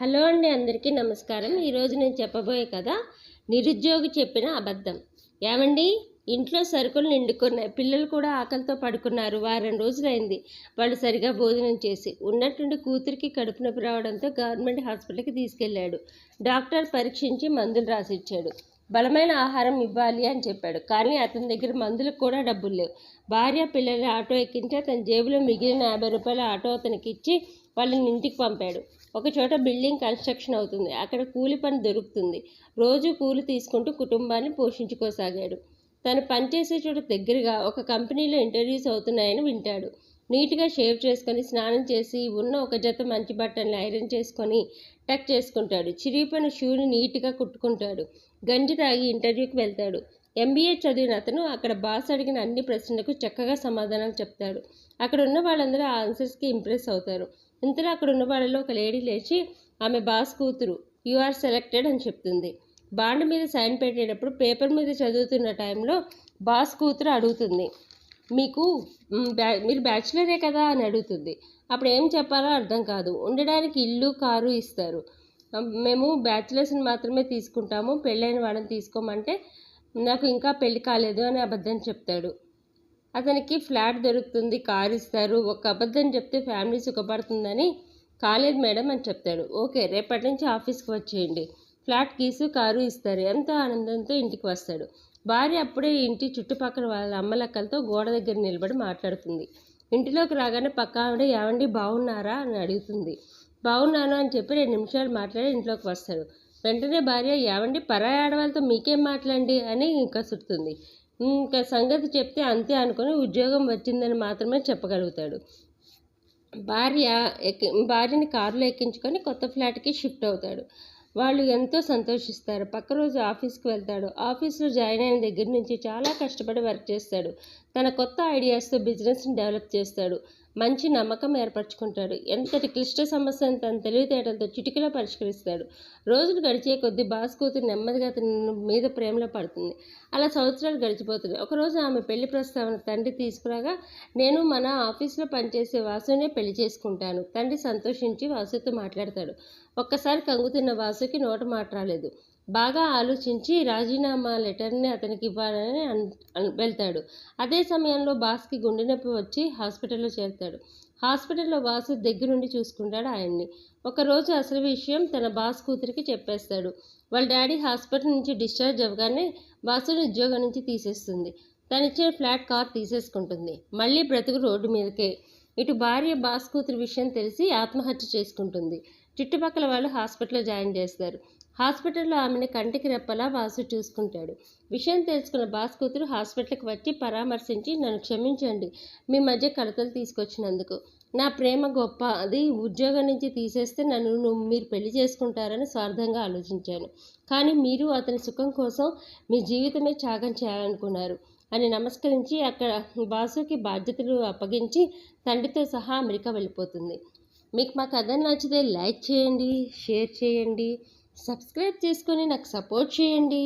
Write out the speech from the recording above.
Hello అండి అందరికీ నమస్కారం. ఈరోజు నేను చెప్పబోయే కదా నిరుద్యోగి చెప్పిన అబద్ధం. ఏమండి? ఇంట్లో సరుకులు నిండుకున్నాయి. పిల్లలు కూడా ఆకలితో పడుకున్నారు. వారం రోజులైంది. వాళ్ళు సరిగా భోజనం చేసి ఉన్నట్టుండి కూతురికి కడుపు నొప్పి రావడంతో గవర్నమెంట్ హాస్పిటల్కి తీసుకెళ్ళాడు డాక్టర్ పరీక్షించి మందులు రాసిచ్చాడు. బలమైన ఆహారం ఇవ్వాలి అని చెప్పాడు. కానీ అతని దగ్గర మందులకు కూడా డబ్బులు లేవు. భార్య పిల్లల ఆటో ఎక్కించి అతని జేబులో మిగిలిన యాభై రూపాయల ఆటో అతనికి ఇచ్చి వాళ్ళని ఇంటికి పంపాడు. ఒక చోట బిల్డింగ్ కన్స్ట్రక్షన్ అవుతుంది. అక్కడ కూలి పని దొరుకుతుంది. రోజు కూలి తీసుకుంటూ కుటుంబాన్ని పోషించుకోసాగాడు. తను పనిచేసే చోట దగ్గరగా ఒక కంపెనీలో ఇంటర్వ్యూస్ అవుతున్నాయని వింటాడు. నీట్గా షేవ్ చేసుకొని స్నానం చేసి ఉన్న ఒక జత మంచి బట్టల్ని ఐరన్ చేసుకొని టక్ చేసుకుంటాడు. చిరిగిపోయిన షూని నీట్గా కుట్టుకుంటాడు. గంజి తాగి ఇంటర్వ్యూకి వెళ్తాడు. ఎంబీఏ చదివిన అతను అక్కడ బాస్ అడిగిన అన్ని ప్రశ్నలకు చక్కగా సమాధానాలు చెప్తాడు. అక్కడ ఉన్న వాళ్ళందరూ ఆ ఆన్సర్స్కి ఇంప్రెస్ అవుతారు. ఇంతలో అక్కడ ఉన్న వాళ్ళలో ఒక లేడీ లేచి ఆమె బాస్ కూతురు. యు ఆర్ సెలెక్టెడ్ అని చెప్తుంది. బాండ్ మీద సైన్ పెట్టేటప్పుడు పేపర్ మీద చదువుతున్న టైంలో బాస్ కూతురు అడుగుతుంది. మీకు బ్యా- మీరు బ్యాచిలరే కదా అని అడుగుతుంది. అప్పుడు ఏం చెప్పాలో అర్థం కాదు. ఉండడానికి ఇల్లు కారు ఇస్తారు. మేము బ్యాచిలర్స్ని మాత్రమే తీసుకుంటాము. పెళ్ళైన వాళ్ళని తీసుకోమంటే నాకు ఇంకా పెళ్ళి కాలేదు అని అబద్ధం చెప్తాడు. అతనికి ఫ్లాట్ దొరుకుతుంది కారు ఇస్తారు. ఒక అబద్ధం చెప్తే ఫ్యామిలీ సుఖపడుతుందని కాలేదు మేడం అని చెప్తాడు. ఓకే రేపటి నుంచి ఆఫీస్కి వచ్చేయండి. ఫ్లాట్ కీసు కారు ఇస్తారు. ఎంతో ఆనందంతో ఇంటికి వస్తాడు. భార్య అప్పుడే ఇంటి చుట్టుపక్కల వాళ్ళ అమ్మలక్కలతో గోడ దగ్గర నిలబడి మాట్లాడుతుంది. ఇంటిలోకి రాగానే పక్క ఆవిడ ఏమండి బాగున్నారా అని అడుగుతుంది. బాగున్నాను అని చెప్పి రెండు నిమిషాలు మాట్లాడి ఇంట్లోకి వస్తాడు. వెంటనే భార్య ఏమండి పరాయి ఆడవాళ్ళతో మీకేం మాట్లాడండి? అని కసురుతుంది ఇంకా సంగతి చెప్తే అంతే అనుకుని ఉద్యోగం వచ్చిందని మాత్రమే చెప్పగలుగుతాడు. భార్య ఎక్కి భార్యని కారులో ఎక్కించుకొని కొత్త ఫ్లాట్కి షిఫ్ట్ అవుతాడు. వాళ్ళు ఎంతో సంతోషిస్తారు. పక్క రోజు ఆఫీస్కి వెళ్తాడు. ఆఫీస్లో జాయిన్ అయిన దగ్గర నుంచి చాలా కష్టపడి వర్క్ చేస్తాడు. తన కొత్త ఐడియాస్తో బిజినెస్ని డెవలప్ చేస్తాడు. మంచి నమ్మకం ఏర్పరచుకుంటాడు. ఎంతటి క్లిష్ట సమస్యను తన తెలివితేటలతో చిటికలో పరిష్కరిస్తాడు. రోజులు గడిచే కొద్దీ బాస్ కూతురు నెమ్మదిగా అతని మీద ప్రేమలో పడుతుంది. అలా సంవత్సరాలు గడిచిపోతుంది ఒకరోజు ఆమె పెళ్ళి ప్రస్తావన తండ్రి తీసుకురాగా నేను మన ఆఫీస్లో పనిచేసే వాసునే పెళ్ళి చేసుకుంటాను. తండ్రి సంతోషించి వాసుతో మాట్లాడతాడు. ఒక్కసారి కంగుతున్న వాసుకి నోట మాట రాలేదు. బాగా ఆలోచించి రాజీనామా లెటర్ని అతనికి ఇవ్వాలని వెళ్తాడు. అదే సమయంలో బాస్కి గుండె నొప్పి వచ్చి హాస్పిటల్లో చేరుతాడు. హాస్పిటల్లో బాసు దగ్గరుండి చూసుకుంటాడు ఆయన్ని. ఒకరోజు అసలు విషయం తన బాస్ కూతురికి చెప్పేస్తాడు. వాళ్ళ డాడీ హాస్పిటల్ నుంచి డిశ్చార్జ్ అవ్వగానే బాసుని ఉద్యోగం నుంచి తీసేస్తుంది. తనిచ్చిన ఫ్లాట్ కార్ తీసేసుకుంటుంది. మళ్ళీ బ్రతుకు రోడ్డు మీదకే. ఇటు భార్య బాస్ కూతురు విషయం తెలిసి ఆత్మహత్య చేసుకుంటుంది. చుట్టుపక్కల వాళ్ళు హాస్పిటల్లో జాయిన్ చేస్తారు. హాస్పిటల్లో ఆమెను కంటికి రెప్పలా వాసు చూసుకుంటాడు. విషయం తెలుసుకున్న బాస్ కూతురు హాస్పిటల్కి వచ్చి పరామర్శించి నన్ను క్షమించండి. మీ మధ్య కలతలు తీసుకొచ్చినందుకు. నా ప్రేమ గొప్ప. అది ఉద్యోగం నుంచి తీసేస్తే నన్ను నువ్వు మీరు పెళ్ళి చేసుకుంటారని స్వార్థంగా ఆలోచించాను. కానీ మీరు అతని సుఖం కోసం మీ జీవితమే త్యాగం చేయాలనుకున్నారు అని నమస్కరించి అక్కడ బాసుకి బాధ్యతలు అప్పగించి తండ్రితో సహా అమెరికా వెళ్ళిపోతుంది. మీకు మా కథ నచ్చితే లైక్ చేయండి షేర్ చేయండి. సబ్స్క్రైబ్ చేసుకొని నాకు సపోర్ట్ చేయండి.